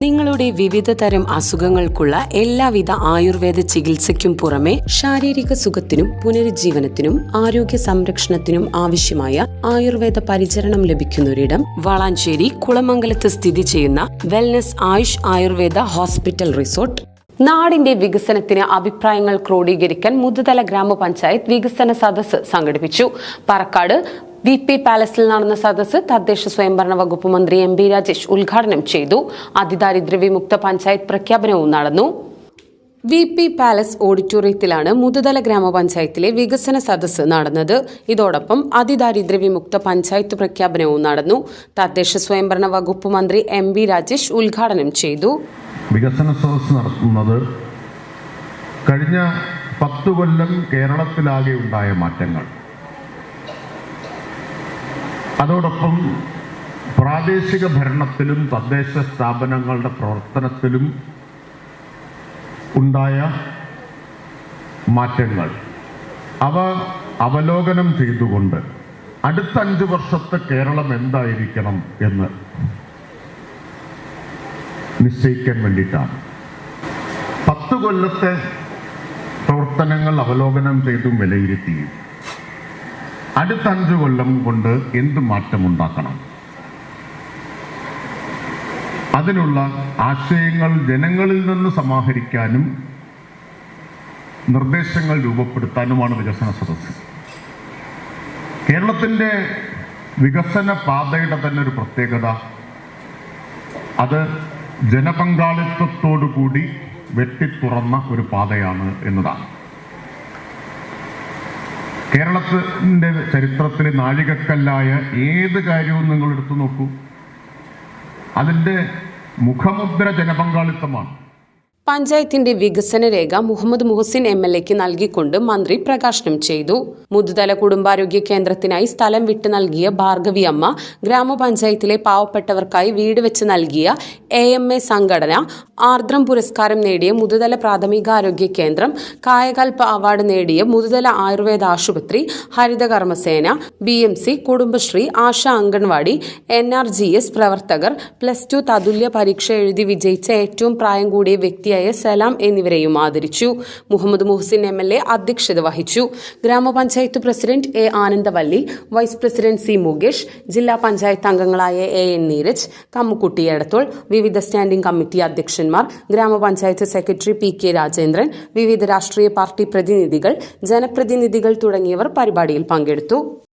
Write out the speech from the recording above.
നിങ്ങളുടെ വിവിധ തരം അസുഖങ്ങൾക്കുള്ള എല്ലാവിധ ആയുർവേദ ചികിത്സയ്ക്കും പുറമെ ശാരീരിക സുഖത്തിനും പുനരുജ്ജീവനത്തിനും ആരോഗ്യ സംരക്ഷണത്തിനും ആവശ്യമായ ആയുർവേദ പരിചരണം ലഭിക്കുന്ന ഒരിടം വളാഞ്ചേരി കുളമംഗലത്ത് സ്ഥിതി ചെയ്യുന്ന wellness Ayush Ayurveda hospital resort നാടിന്റെ വികസനത്തിന് അഭിപ്രായങ്ങൾ ക്രോഡീകരിക്കാൻ മുതുതല ഗ്രാമപഞ്ചായത്ത് വികസന സദസ്സ് സംഘടിപ്പിച്ചു. പറക്കാട് വി പി പാലസിൽ നടന്ന സദസ് തദ്ദേശ സ്വയംഭരണ വകുപ്പ് മന്ത്രി എം ബി രാജേഷ് ഉദ്ഘാടനം ചെയ്തു. അതിദാരിദ്ര്യ വിമുക്ത പഞ്ചായത്ത് പ്രഖ്യാപനവും നടന്നു. വി പി പാലസ് ഓഡിറ്റോറിയത്തിലാണ് മുതുതല ഗ്രാമപഞ്ചായത്തിലെ വികസന സദസ്സ് നടന്നത്. ഇതോടൊപ്പം അതിദാരിദ്ര്യ വിമുക്ത പഞ്ചായത്ത് പ്രഖ്യാപനവും നടന്നു. തദ്ദേശ സ്വയംഭരണ വകുപ്പ് മന്ത്രി എം ബി രാജേഷ് ഉദ്ഘാടനം ചെയ്തു. വികസന സദസ് നടത്തുന്നത് കഴിഞ്ഞ പത്തു കൊല്ലം കേരളത്തിലാകെ ഉണ്ടായ മാറ്റങ്ങൾ. അതോടൊപ്പം പ്രാദേശിക ഭരണത്തിലും തദ്ദേശ സ്ഥാപനങ്ങളുടെ പ്രവർത്തനത്തിലും ഉണ്ടായ മാറ്റങ്ങൾ. അവ അവലോകനം ചെയ്തുകൊണ്ട് അടുത്ത അഞ്ച് വർഷത്തെ കേരളം എന്തായിരിക്കണം എന്ന് നിശ്ചയിക്കാൻ വേണ്ടിയിട്ടാണ്. പത്ത് കൊല്ലത്തെ പ്രവർത്തനങ്ങൾ അവലോകനം ചെയ്തും വിലയിരുത്തിയും അടുത്ത അഞ്ചു കൊല്ലം കൊണ്ട് എന്ത് മാറ്റമുണ്ടാക്കണം? അതിനുള്ള ആശയങ്ങൾ ജനങ്ങളിൽ നിന്ന് സമാഹരിക്കാനും നിർദ്ദേശങ്ങൾ രൂപപ്പെടുത്താനുമാണ് വികസന സദസ്സ്. കേരളത്തിന്റെ വികസന പാതയുടെ തന്നെ ഒരു പ്രത്യേകത. അത് ജനപങ്കാളിത്തത്തോടുകൂടി വെട്ടിത്തുറന്ന ഒരു പാതയാണ് എന്നതാണ്. കേരളത്തിന്റെ ചരിത്രത്തിലെ നാഴികക്കല്ലായ ഏത് കാര്യവും നിങ്ങൾ എടുത്തു നോക്കൂ. അതിന്റെ മുഖമുദ്ര ജനപങ്കാളിത്തമാണ്. പഞ്ചായത്തിന്റെ വികസന രേഖ മുഹമ്മദ് മുഹസിൻ എം എൽ എക്ക് നൽകിക്കൊണ്ട് മന്ത്രി പ്രകാശനം ചെയ്തു. മുതുതല കുടുംബാരോഗ്യ കേന്ദ്രത്തിനായി സ്ഥലം വിട്ടു നൽകിയ ഭാർഗവി അമ്മ ഗ്രാമപഞ്ചായത്തിലെ പാവപ്പെട്ടവർക്കായി വീട് വെച്ച് നൽകിയ എ എം എ സംഘടന ആർദ്രം പുരസ്കാരം നേടിയ മുതുതല പ്രാഥമികാരോഗ്യ കേന്ദ്രം കായകൽപ അവാർഡ് നേടിയ മുതുതല ആയുർവേദ ആശുപത്രി Harithakarmasena B M C Kudumbashree Asha Anganwadi N R G S പ്രവർത്തകർ പ്ലസ് ടു തതുല്യ പരീക്ഷ എഴുതി വിജയിച്ച ഏറ്റവും പ്രായം കൂടിയ വ്യക്തിയായ സലാം എന്നിവരെയും ആദരിച്ചു. Muhammad Muhsin M L A അധ്യക്ഷത വഹിച്ചു. ഗ്രാമപഞ്ചായത്ത് president A Anandavalli vice president C Mukesh ജില്ലാ പഞ്ചായത്ത് അംഗങ്ങളായ എ എൻ നീരജ് കമ്മുക്കുട്ടി എടത്തോൾ വിവിധ സ്റ്റാൻഡിംഗ് കമ്മിറ്റി അധ്യക്ഷന്മാർ ഗ്രാമപഞ്ചായത്ത് സെക്രട്ടറി പി കെ രാജേന്ദ്രൻ വിവിധ രാഷ്ട്രീയ പാർട്ടി പ്രതിനിധികൾ ജനപ്രതിനിധികൾ തുടങ്ങിയവർ പരിപാടിയിൽ പങ്കെടുത്തു.